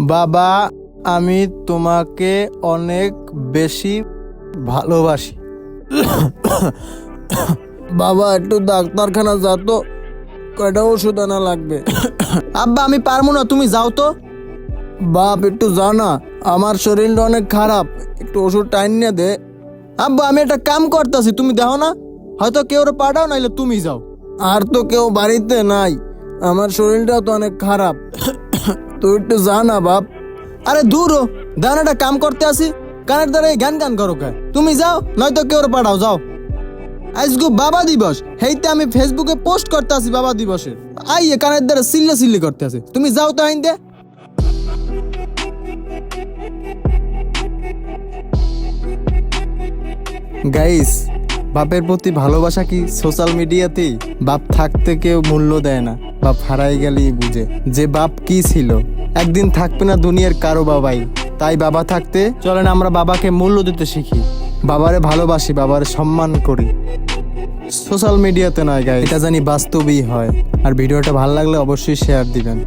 বাবা, আমি তোমাকে অনেক বেশি ভালোবাসি। বাবা, একটু ডাক্তারখানা যা তো। কয়টা ওষুধ আনা লাগবে? আব্বা, আমি পারব না, তুমি যাও তো। বাপ, একটু যাও না, আমার শরীরটা অনেক খারাপ। একটু ওষুধ টাইম নিয়ে দে। আব্বা, আমি একটা কাম করতেছি, তুমি দেখো না? হয়তো কেউ পাঠাও, নাইলে তুমি যাও। আর তো কেউ বাড়িতে নাই, আমার শরীরটাও তো অনেক খারাপ। তুই একটু যা না বাপ আরে দূর একটা কাম করতে আসি কানের দ্বারা গান গান করো কে তুমি যাও নয়তো কেউ পাঠাও যাও আজগো বাবা দিবস হেইতে আমি ফেসবুকে পোস্ট করতে আসি বাবা দিবসের আইয়ে কানের দ্বারা সিল্লে সিল্লি করতে আসি তুমি যাও তো আইন দে গাইস বাপের প্রতি ভালোবাসা কি সোশ্যাল মিডিয়াতেই বাপ থাকতে কেউ মূল্য দেয় না। বাপ হারাই গেলেই বুঝে যে বাপ কি ছিল। একদিন থাকবে না দুনিয়ার কারও বাবাই। তাই বাবা থাকতে চলেন আমরা বাবাকে মূল্য দিতে শিখি। বাবারে ভালোবাসি, বাবারে সম্মান করি। সোশ্যাল মিডিয়াতে নয় গাই এটা জানি বাস্তবেই হয়। আর ভিডিওটা ভালো লাগলে অবশ্যই শেয়ার দিবেন।